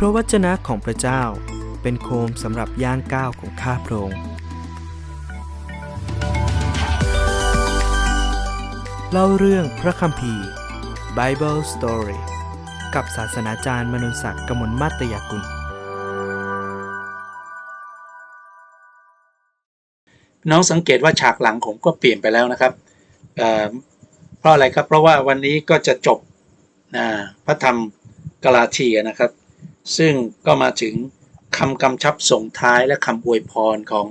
เพราะวจนะของพระเจ้าเป็นโคมสำหรับย่างก้าวของข้าพระองค์เล่าเรื่องพระคัมภีร์ Bible Story กับศาสนาจารย์มนุนศักดิ์กมลมาตยกุล น้องสังเกตว่าฉากหลังผมก็เปลี่ยนไปแล้วนะครับเเพราะอะไรครับ เพราะว่าวันนี้ก็จะจบะพระธรรมกาลาเทียนะครับ ซึ่งก็มาถึงคำกำชับส่งท้ายและคำอวยพรของ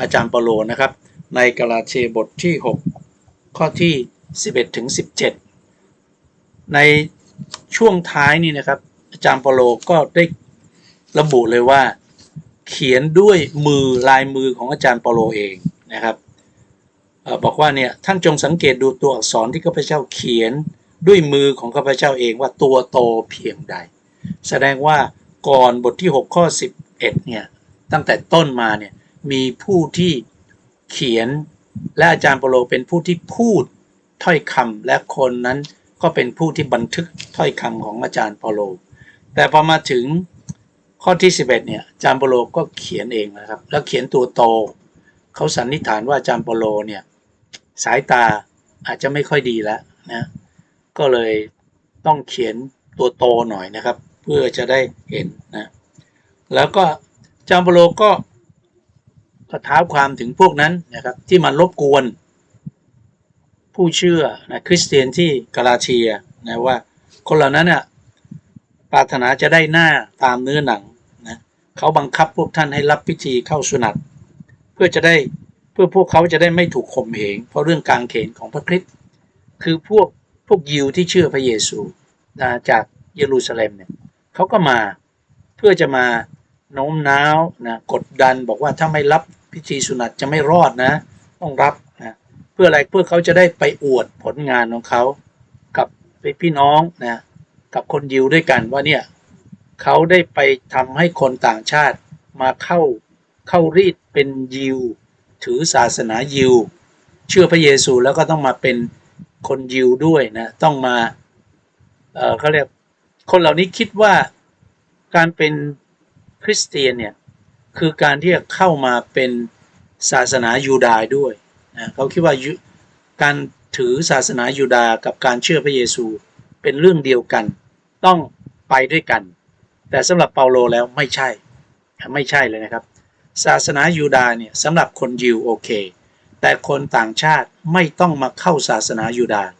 อาจารย์เปโลนะครับ ในกาลาเทบทที่ 6 ข้อที่ 11ถึง17 ในช่วงท้ายนี่นะครับ อาจารย์เปโลก็ได้ระบุเลยว่า เขียนด้วยมือลายมือของอาจารย์เปโลเองนะครับอบอกว่าเนี่ยท่านจงสังเกตดูตัวอักษรที่ข้าพเจ้าเขียนด้วยมือของข้าพเจ้าเองว่าตัวโตเพียงใด แสดงว่าก่อนบทที่ 6 ข้อ 11 เนี่ย ตั้งแต่ต้นมาเนี่ย มีผู้ที่เขียนและอาจารย์เปโลเป็นผู้ที่พูดถ้อยคำและคนนั้นก็เป็นผู้ที่บันทึกถ้อยคำของอาจารย์เปโล แต่พอมาถึงข้อที่ 11 เนี่ยอาจารย์เปโลก็เขียนเองนะครับ แล้วเขียนตัวโต เขาสันนิษฐานว่าอาจารย์เปโลเนี่ยสายตาอาจจะไม่ค่อยดีแล้วนะ ก็เลยต้องเขียนตัวโตหน่อยนะครับ เพื่อจะได้เห็นนะแล้วก็จารย์เปโลก็ก็ท้าความถึงพวกนั้นนะครับ ที่มารบกวน ผู้เชื่อนะคริสเตียนที่กาลาเทียนะว่า คนเหล่านั้นน่ะปรารถนาจะได้หน้าตามเนื้อหนังนะเขาบังคับพวกท่านให้รับพิธีเข้าสุนัตเพื่อจะได้เพื่อพวกเขาจะได้ไม่ถูกข่มเหงเพราะเรื่องการเขนของพระคริสต์คือพวกพวกยิวที่เชื่อพระเยซูนะจากเยรูซาเล็มเนี่ย เขาก็มาเพื่อจะมาโน้มน้าวนะกดดันบอกว่าถ้าไม่รับพิธีสุนัตจะไม่รอดนะ ต้องรับนะเพื่ออะไรเพื่อเขาจะได้ไปอวดผลงานของเขา กับพี่น้องนะกับคนยิวด้วยกันว่าเนี่ยเขาได้ไปทำให้คนต่างชาติมาเข้าเข้ารีดเป็นยิว ถือศาสนายิว เชื่อพระเยซูแล้วก็ต้องมาเป็นคนยิวด้วยนะต้องมาเออเขาเรียก คนเหล่านี้คิดว่าการเป็นคริสเตียนเนี่ยคือการที่จะเข้ามาเป็นศาสนายูดาห์ด้วยนะเขาคิดว่าการถือศาสนายูดาห์กับการเชื่อพระเยซูเป็นเรื่องเดียวกัน ต้องไปด้วยกัน แต่สำหรับเปาโลแล้วไม่ใช่ไม่ใช่เลยนะครับ ศาสนายูดาห์เนี่ยสำหรับคนยิวโอเค แต่คนต่างชาติไม่ต้องมาเข้าศาสนายูดาห์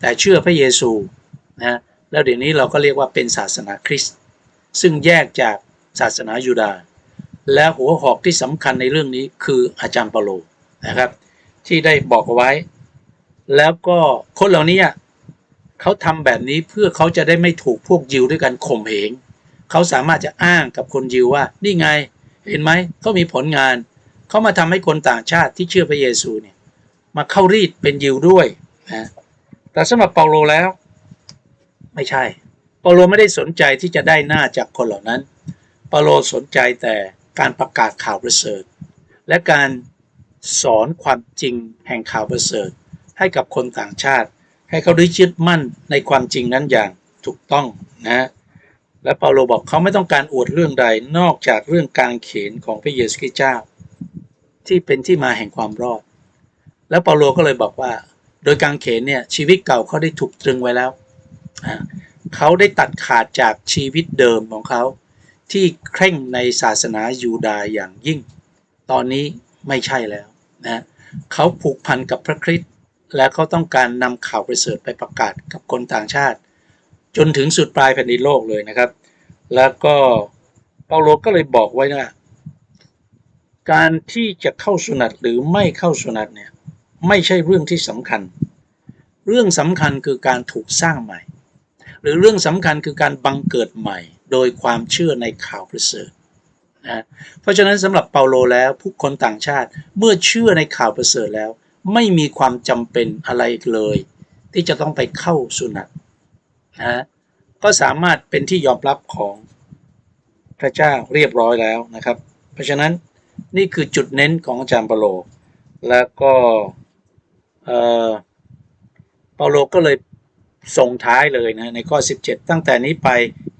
แต่เชื่อพระเยซูนะ แล้วเดี๋ยวนี้เราก็เรียกว่าเป็นศาสนาคริสต์ซึ่งแยกจากศาสนายูดาห์และหัวหอกที่สำคัญในเรื่องนี้คืออาจารย์เปาโลนะครับ ที่ได้บอกเอาไว้ แล้วก็คนเหล่านี้เขาทำแบบนี้เพื่อเขาจะได้ไม่ถูกพวกยิวด้วยกันข่มเหงเขาสามารถจะอ้างกับคนยิวว่า นี่ไงเห็นไหมเขามีผลงาน เขามาทำให้คนต่างชาติที่เชื่อพระเยซูเนี่ยมาเข้ารีดเป็นยิวด้วยนะแต่สำหรับเปาโลแล้ว ไม่ใช่เปาโลไม่ได้สนใจที่จะได้หน้าจากคนเหล่านั้นเปาโลสนใจแต่การประกาศข่าวประเสริฐ และการสอนความจริงแห่งข่าวประเสริฐ ให้กับคนต่างชาติ ให้เขาได้ยึดมั่นในความจริงนั้นอย่างถูกต้องนะและเปาโลบอกเขาไม่ต้องการอวดเรื่องใดนอกจากเรื่องการเขนของพระเยซูคริสต์เจ้า ที่เป็นที่มาแห่งความรอด แล้วเปาโลก็เลยบอกว่า โดยการเขนเนี่ยชีวิตเก่าเขาได้ถูกตรึงไว้แล้ว เขาได้ตัดขาดจากชีวิตเดิมของเขา ที่เคร่งในศาสนายูดาห์อย่างยิ่ง ตอนนี้ไม่ใช่แล้วนะเขาผูกพันกับพระคริสต์และเขาต้องการนำข่าวประเสริฐไปประกาศกับคนต่างชาติ จนถึงสุดปลายแผ่นดินโลกเลยนะครับ แล้วก็เปาโลก็เลยบอกไว้ว่าการที่จะเข้าสุนัตหรือไม่เข้าสุนัตเนี่ยไม่ใช่เรื่องที่สำคัญ เรื่องสำคัญคือการถูกสร้างใหม่ หรือเรื่องสำคัญคือการบังเกิดใหม่ โดยความเชื่อในข่าวประเสริฐนะเพราะฉะนั้นสำหรับเปาโลแล้วผู้คนต่างชาติเมื่อเชื่อในข่าวประเสริฐแล้ว ไม่มีความจำเป็นอะไรเลย ที่จะต้องไปเข้าสุนัตนะก็สามารถเป็นที่ยอมรับของพระเจ้าเรียบร้อยแล้วนะครับ เพราะฉะนั้นนี่คือจุดเน้นของอาจารย์เปาโล แล้วก็เออเปาโลก็เลย ส่งท้ายเลยนะในข้อ 17 ตั้งแต่นี้ไป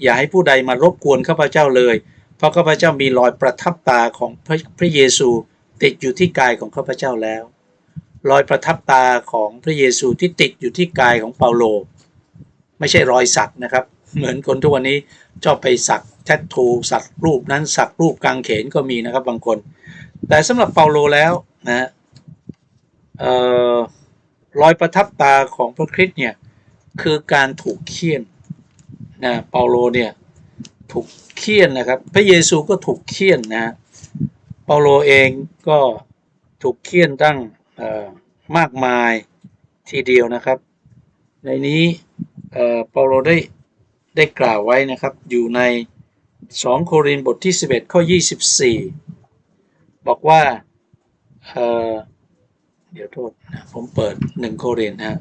อย่าให้ผู้ใดมารบกวนข้าพเจ้าเลย เพราะข้าพเจ้ามีรอยประทับตาของพระพระเยซูติดอยู่ที่กายของข้าพเจ้าแล้ว รอยประทับตาของพระเยซูที่ติดอยู่ที่กายของเปาโล ไม่ใช่รอยสักนะครับ เหมือนคนทุกวันนี้ชอบไปสักแทททูสักรูปนั้นสักรูปกางเขนก็มีนะครับบางคน แต่สำหรับเปาโลแล้วนะออรอยประทับตาของพระคริสต์เนี่ย คือการถูกเคี่ยนนะเปาโลเนี่ยถูกเคี่ยนนะครับ พระเยซูก็ถูกเคี่ยนนะฮะเปาโลเองก็ถูกเคี่ยนตั้งมากมายทีเดียวนะครับ ในนี้เปาโลได้ได้กล่าวไว้นะครับอยู่ใน 2 โครินธ์บทที่ 11 ข้อ 24 บอกว่าเเดี๋ยวโทษนะผมเปิด 1 โครินธ์นะ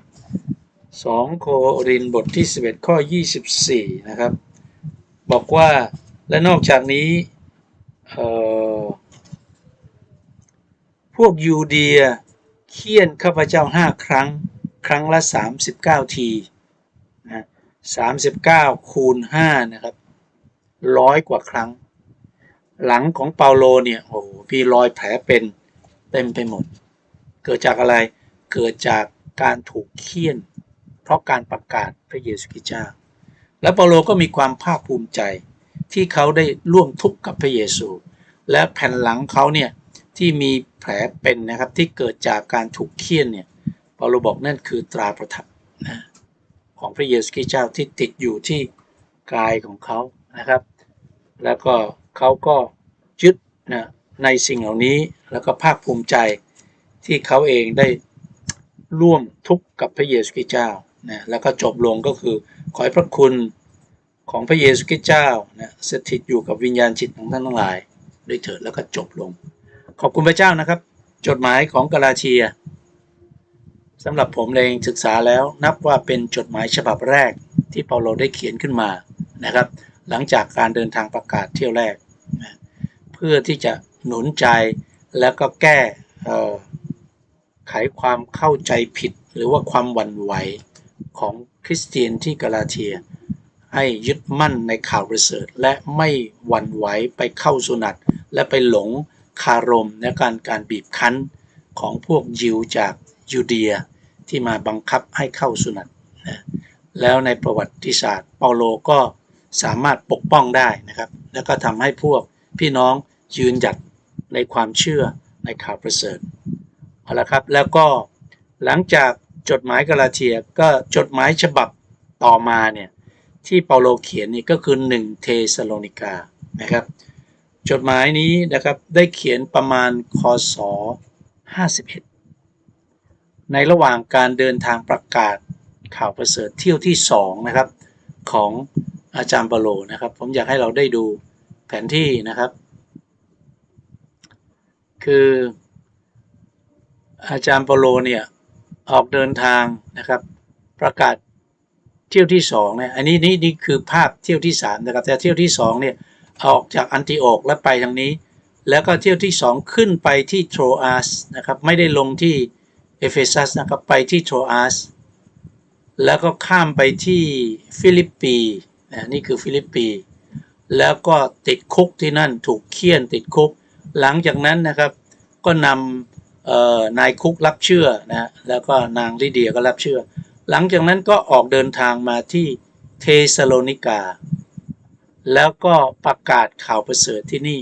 2 โครินบทที่ 11 ข้อ 24 นะครับ บอกว่าและนอกจากนี้พวกยูเดียเคี่ยนข้าพเจ้า 5 ครั้ง ครั้งละ 39 ทีนะ39 คูณ 5 นะครับร้อยกว่าครั้ง หลังของเปาโลเนี่ยโอ้โหมีรอยแผลเป็นเต็มไปหมด เกิดจากอะไรเกิดจากการถูกเคี่ยน เพราะการประกาศพระเยซูคริสต์เจ้า และเปาโลก็มีความภาคภูมิใจที่เขาได้ร่วมทุกข์กับพระเยซู และแผ่นหลังเขาเนี่ยที่มีแผลเป็นนะครับที่เกิดจากการถูกเคี่ยนเนี่ยเปาโลบอกนั่นคือตราประทับนะของพระเยซูคริสต์เจ้าที่ติดอยู่ที่กายของเขานะครับ แล้วก็เขาก็ยึดนะในสิ่งเหล่านี้แล้วก็ภาคภูมิใจที่เขาเองได้ร่วมทุกข์กับพระเยซูคริสต์เจ้า นะแล้วก็จบลงก็คือ ขอให้พระคุณของพระเยซูคริสต์เจ้านะสถิตอยู่กับวิญญาณจิตของท่านทั้งหลายด้วยเถิดแล้วก็จบลง ขอบคุณพระเจ้านะครับ จดหมายของกาลาเทียสำหรับผมเองศึกษาแล้วนับว่าเป็นจดหมายฉบับแรกที่เปาโลได้เขียนขึ้นมานะครับ หลังจากการเดินทางประกาศเที่ยวแรกนะเพื่อที่จะหนุนใจแล้วก็แก้ไขความเข้าใจผิดหรือว่าความหวั่นไหว ของคริสเตียนที่กาลาเทีย ให้ยึดมั่นในข่าวประเสริฐและไม่หวั่นไหวไปเข้าสุนัตและไปหลงคารมในการการบีบคั้นของพวกยิวจากยูเดียที่มาบังคับให้เข้าสุนัตนะแล้วในประวัติศาสตร์เปาโลก็สามารถปกป้องได้นะครับ แล้วก็ทำให้พวกพี่น้องยืนหยัดในความเชื่อในข่าวประเสริฐเอาละครับแล้วก็หลังจาก จดหมายกาลาเทียก็จดหมายฉบับต่อมาเนี่ยที่เปาโลเขียนนี่ก็คือ 1 เทสโลนิกานะครับ จดหมายนี้นะครับได้เขียนประมาณคศ 51 ในระหว่างการเดินทางประกาศข่าวประเสริฐเที่ยวที่2นะครับของอาจารย์เปาโลนะครับ ผมอยากให้เราได้ดูแผนที่นะครับ คืออาจารย์เปาโลเนี่ย ออกเดินทางนะครับ ประกาศเที่ยวที่2เนี่ยอันนี้นี่นี่คือภาพเที่ยวที่3นะครับแต่เที่ยวที่2เนี่ยออกจากอันติโอกและไปทางนี้ แล้วก็เที่ยวที่ 2 ขึ้นไปที่โทรอาสนะครับไม่ได้ลงที่เอเฟซัสนะครับไปที่โทรอาสแล้วก็ข้ามไปที่ฟิลิปปีนะนี่คือฟิลิปปี แล้วก็ติดคุกที่นั่นถูกเคี่ยนติดคุก หลังจากนั้นนะครับก็นำ นายคุกรับเชื่อนะแล้วก็นางลิเดียก็รับเชื่อ หลังจากนั้นก็ออกเดินทางมาที่เทสโลนิกา แล้วก็ประกาศข่าวประเสริฐที่นี่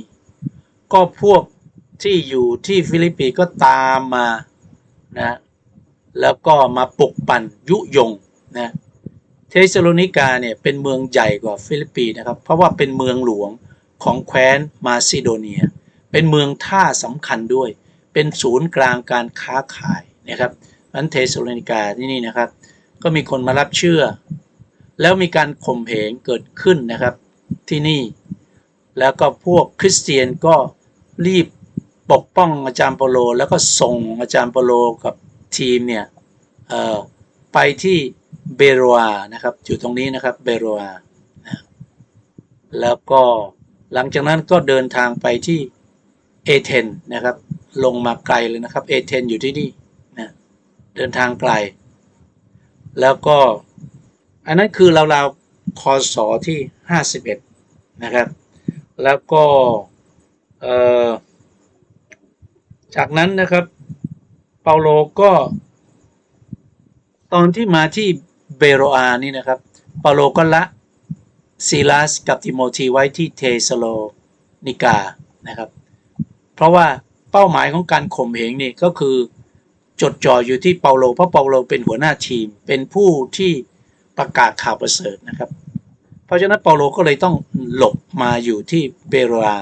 ก็พวกที่อยู่ที่ฟิลิปปีก็ตามมานะแล้วก็มาปลุกปั่นยุยงนะเทสโลนิกาเนี่ยเป็นเมืองใหญ่กว่าฟิลิปปีนะครับ เพราะว่าเป็นเมืองหลวงของแคว้นมาซิโดเนีย เป็นเมืองท่าสำคัญด้วย เป็นศูนย์กลางการค้าขายนะครับนั้นเทสโลนิกาที่นี่นะครับ ก็มีคนมารับเชื่อ แล้วมีการข่มเหงเกิดขึ้นนะครับที่นี่ แล้วก็พวกคริสเตียนก็รีบปกป้องอาจารย์เปาโล แล้วก็ส่งอาจารย์เปาโลกับทีมเนี่ยไปที่เบโรอานะครับอยู่ตรงนี้นะครับเบโรอานะแล้วก็หลังจากนั้นก็เดินทางไปที่เอเธนนะครับ ลงมาไกลเลยนะครับเอเธนอยู่ที่นี่นะเดินทางไกล แล้วก็ อันนั้นคือราวๆคศที่ 51 นะครับ แล้วก็จากนั้นนะครับ เปาโลก็ ตอนที่มาที่เบโรอานี่นะครับ เปาโลก็ละซีลัสกับติโมธีไว้ที่เทสโลนิกานะครับ เพราะว่า เป้าหมายของการข่มเหงนี่ก็คือ จดจ่ออยู่ที่เปาโลเพราะเปาโลเป็นหัวหน้าทีม เป็นผู้ที่ประกาศข่าวประเสริฐนะครับ เพราะฉะนั้นเปาโลก็เลยต้องหลบมาอยู่ที่เบโรอา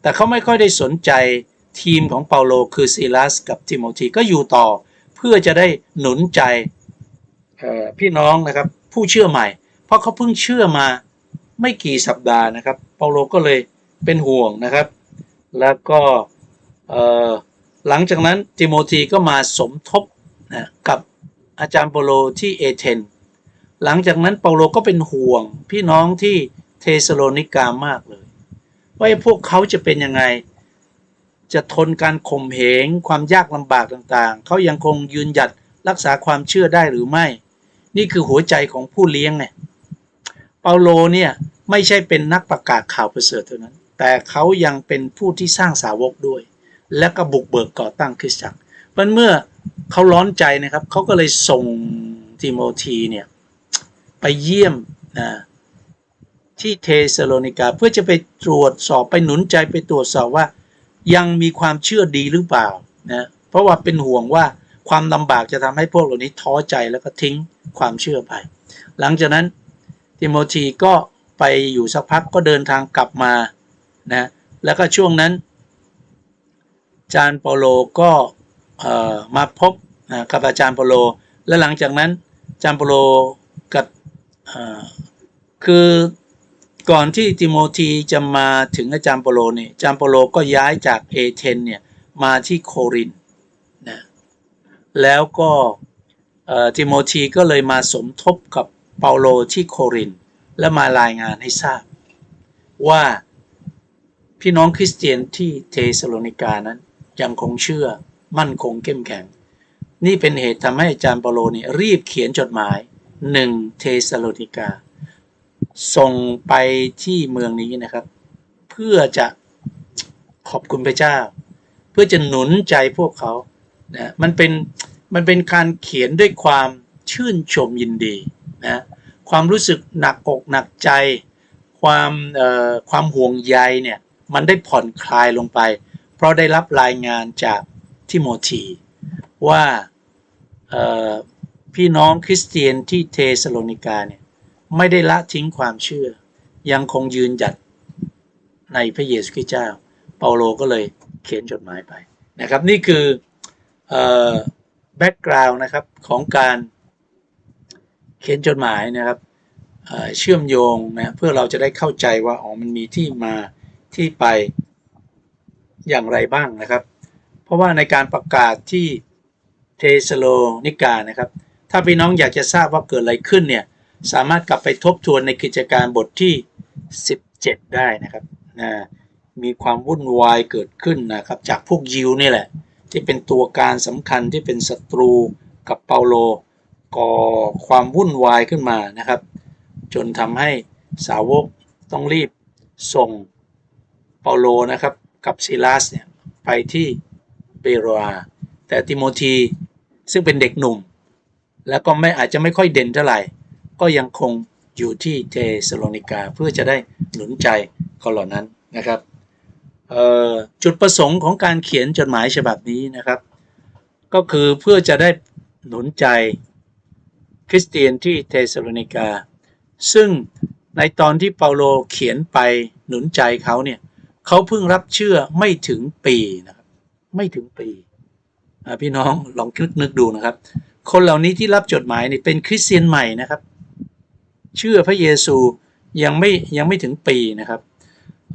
แต่เขาไม่ค่อยได้สนใจทีมของเปาโลคือซีลัสกับทิโมธีก็อยู่ต่อเพื่อจะได้หนุนใจพี่น้องนะครับผู้เชื่อใหม่ เพราะเขาเพิ่งเชื่อมาไม่กี่สัปดาห์นะครับ เปาโลก็เลยเป็นห่วงนะครับ แล้วก็ หลังจากนั้นติโมธีก็มาสมทบนะกับอาจารย์เปาโลที่เอเธนหลังจากนั้นเปาโลก็เป็นห่วงพี่น้องที่เทสโลนิกามากเลย ว่าไอ้พวกเขาจะเป็นยังไง จะทนการข่มเหงความยากลำบากต่างๆ เขายังคงยืนหยัดรักษาความเชื่อได้หรือไม่ นี่คือหัวใจของผู้เลี้ยงไงเปาโลเนี่ยไม่ใช่เป็นนักประกาศข่าวประเสริฐเท่านั้น แต่เขายังเป็นผู้ที่สร้างสาวกด้วย และก็บุกเบิกก่อตั้งคริสตจักรเพราะเมื่อเขาร้อนใจนะครับเขาก็เลยส่งติโมธีเนี่ยไปเยี่ยมนะที่เทสโลนิกาเพื่อจะไปตรวจสอบไปหนุนใจไปตรวจสอบว่า ยังมีความเชื่อดีหรือเปล่านะเพราะว่าเป็นห่วงว่าความลำบากจะทำให้พวกเหล่านี้ท้อใจแล้วก็ทิ้งความเชื่อไป หลังจากนั้นติโมธีก็ไปอยู่สักพักก็เดินทางกลับมานะแล้วก็ช่วงนั้น จารย์เปโลก็มาพบกับอาจารย์เปโล และหลังจากนั้นอาจารย์เปโลกับเอ่อคือก่อนที่ติโมธีจะมาถึงอาจารย์เปโลเนี่ยอาจารย์เปโลก็ย้ายจากเอเธนเนี่ยมาที่โครินนะแล้วก็ติโมธีก็เลยมาสมทบกับเปาโลที่โครินและมารายงานให้ทราบ ว่าพี่น้องคริสเตียนที่เทสโลนิกานั้น ยังคงเชื่อ มั่นคงเข้มแข็ง นี่เป็นเหตุทำให้อาจารย์เปโลนี่รีบเขียนจดหมายหนึ่งเทสโลนิกา ส่งไปที่เมืองนี้นะครับ เพื่อจะขอบคุณพระเจ้า เพื่อจะหนุนใจพวกเขานะมันเป็นมันเป็นการเขียนด้วยความชื่นชมยินดีนะความรู้สึกหนักอกหนักใจ ความความห่วงใยเนี่ยมันได้ผ่อนคลายลงไป เพราะได้รับรายงานจากทิโมธีว่าพี่น้องคริสเตียนที่เทสโลนิกาเนี่ยไม่ได้ละทิ้งความเชื่อ ยังคงยืนหยัดในพระเยซูคริสต์เจ้า เปาโลก็เลยเขียนจดหมายไปนะครับ นี่คือแบ็กกราวน์นะครับของการเขียนจดหมายนะครับเชื่อมโยงนะเพื่อเราจะได้เข้าใจว่าอ๋อมันมีที่มาที่ไป อย่างไรบ้างนะครับ เพราะว่าในการประกาศที่เทสโลนิกานะครับ ถ้าพี่น้องอยากจะทราบว่าเกิดอะไรขึ้นเนี่ย สามารถกลับไปทบทวนในกิจการบทที่ 17 ได้นะครับนะมีความวุ่นวายเกิดขึ้นนะครับ จากพวกยิวนี่แหละ ที่เป็นตัวการสำคัญที่เป็นศัตรูกับเปาโลก่อความวุ่นวายขึ้นมานะครับ จนทำให้สาวกต้องรีบส่งเปาโลนะครับ กับซิลัสเนี่ยไปที่เปโรอาแต่ติโมธีซึ่งเป็นเด็กหนุ่ม แล้วก็ไม่อาจจะไม่ค่อยเด่นเท่าไหร่ ก็ยังคงอยู่ที่เทสโลนิกาเพื่อจะได้หนุนใจเขาเหล่านั้นนะครับจุดประสงค์ของการเขียนจดหมายฉบับนี้นะครับ ก็คือเพื่อจะได้หนุนใจคริสเตียนที่เทสโลนิกา ซึ่งในตอนที่เปาโลเขียนไปหนุนใจเขาเนี่ย เขาเพิ่งรับเชื่อไม่ถึงปีนะครับ ไม่ถึงปีพี่น้องลองคิดนึกดูนะครับ คนเหล่านี้ที่รับจดหมายนี่เป็นคริสเตียนใหม่นะครับ เชื่อพระเยซูยังไม่ยังไม่ถึงปีนะครับ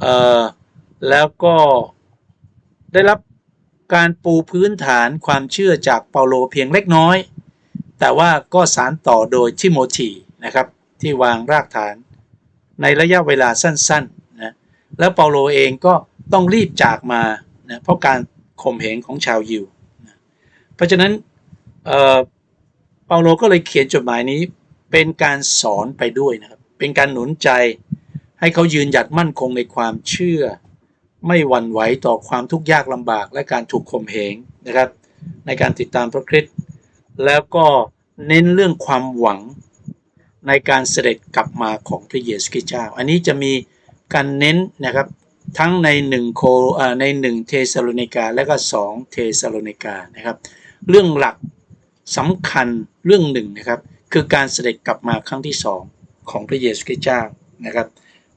เอ่อแล้วก็ได้รับการปูพื้นฐานความเชื่อจากเปาโลเพียงเล็กน้อย แต่ว่าก็สารต่อโดยทิโมธีนะครับ ที่วางรากฐานในระยะเวลาสั้นๆ แล้วเปาโลเองก็ต้องรีบจากมานะเพราะการข่มเหงของชาวยิวนะเพราะฉะนั้นเเปาโลก็เลยเขียนจดหมายนี้เป็นการสอนไปด้วยนะครับ เป็นการหนุนใจให้เขายืนหยัดมั่นคงในความเชื่อ ไม่หวั่นไหวต่อความทุกข์ยากลำบากและการถูกข่มเหงนะครับ ในการติดตามพระคริสต์แล้วก็เน้นเรื่องความหวังในการเสด็จกลับมาของพระเยซูคริสต์เจ้า อันนี้จะมี การเน้นนะครับทั้งใน1โคใน1เทสโลนิกาและก็2เทสโลนิกานะครับ เรื่องหลักสำคัญเรื่องหนึ่งนะครับ คือการเสด็จกลับมาครั้งที่สองของพระเยซูคริสต์เจ้านะครับ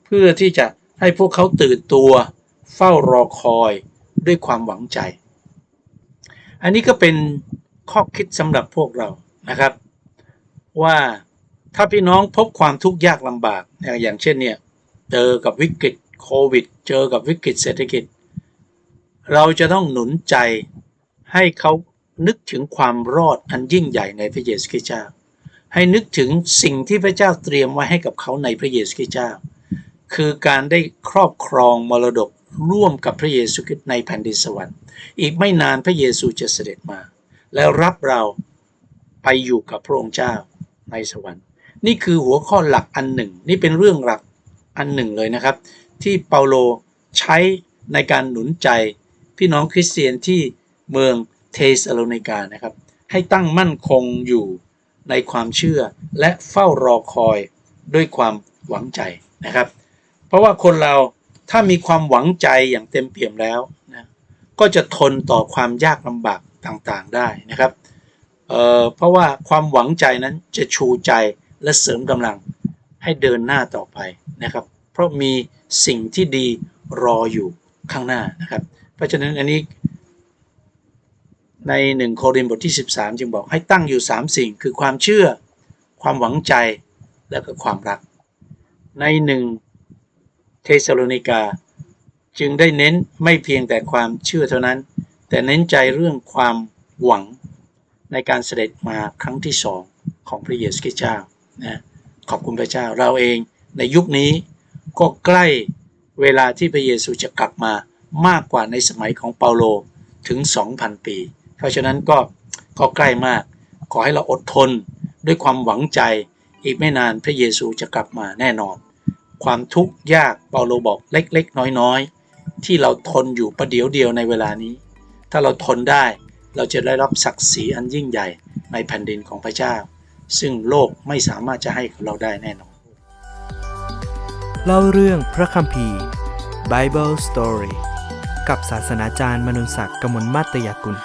เพื่อที่จะให้พวกเขาตื่นตัวเฝ้ารอคอยด้วยความหวังใจ อันนี้ก็เป็นข้อคิดสำหรับพวกเรานะครับ ว่าถ้าพี่น้องพบความทุกข์ยากลำบาก อย่างเช่นเนี่ย เจอกับวิกฤตโควิด เจอกับวิกฤตเศรษฐกิจ เราจะต้องหนุนใจให้เขานึกถึงความรอดอันยิ่งใหญ่ในพระเยซูคริสต์เจ้า ให้นึกถึงสิ่งที่พระเจ้าเตรียมไว้ให้กับเขาในพระเยซูคริสต์เจ้า คือการได้ครอบครองมรดกร่วมกับพระเยซูคริสต์ในแผ่นดินสวรรค์ อีกไม่นานพระเยซูจะเสด็จมา แล้วรับเราไปอยู่กับพระองค์เจ้าในสวรรค์ นี่คือหัวข้อหลักอันหนึ่ง นี่เป็นเรื่องหลัก อันหนึ่งเลยนะครับ ที่เปาโลใช้ในการหนุนใจ พี่น้องคริสเตียนที่เมืองเทสโลนิกานะครับ ให้ตั้งมั่นคงอยู่ในความเชื่อและเฝ้ารอคอยด้วยความหวังใจนะครับ เพราะว่าคนเราถ้ามีความหวังใจอย่างเต็มเปี่ยมแล้วนะก็จะทนต่อความยากลำบากต่างๆได้นะครับเเพราะว่าความหวังใจนั้นจะชูใจและเสริมกำลัง ให้เดินหน้าต่อไปนะครับ เพราะมีสิ่งที่ดีรออยู่ข้างหน้านะครับ เพราะฉะนั้นอันนี้ในหนึ่งโครินธ์บทที่ 13 จึงบอกให้ตั้งอยู่ 3 สิ่งคือความเชื่อ ความหวังใจและก็ความรัก ในหนึ่งเทสโลนิกา จึงได้เน้นไม่เพียงแต่ความเชื่อเท่านั้น แต่เน้นใจเรื่องความหวังในการเสด็จมาครั้งที่สองของพระเยซูคริสต์เจ้านะ ขอบคุณพระเจ้าเราเองในยุคนี้ก็ใกล้เวลาที่พระเยซูจะกลับมามากกว่าในสมัยของเปาโลถึง 2,000 ปี เพราะฉะนั้นก็ก็ใกล้มาก ขอให้เราอดทนด้วยความหวังใจอีกไม่นานพระเยซูจะกลับมาแน่นอน ความทุกข์ยากเปาโลบอกเล็ก ๆ น้อยๆ ที่เราทนอยู่ประเดี๋ยวเดียวในเวลานี้ ถ้าเราทนได้เราจะได้รับศักดิ์ศรีอันยิ่งใหญ่ในแผ่นดินของพระเจ้า ซึ่งโลกไม่สามารถจะให้กับเราได้แน่นอน เล่าเรื่องพระคัมภีร์ Bible Story กับศาสนาจารย์มนุษย์ศักดิ์กมลมัตตยกุล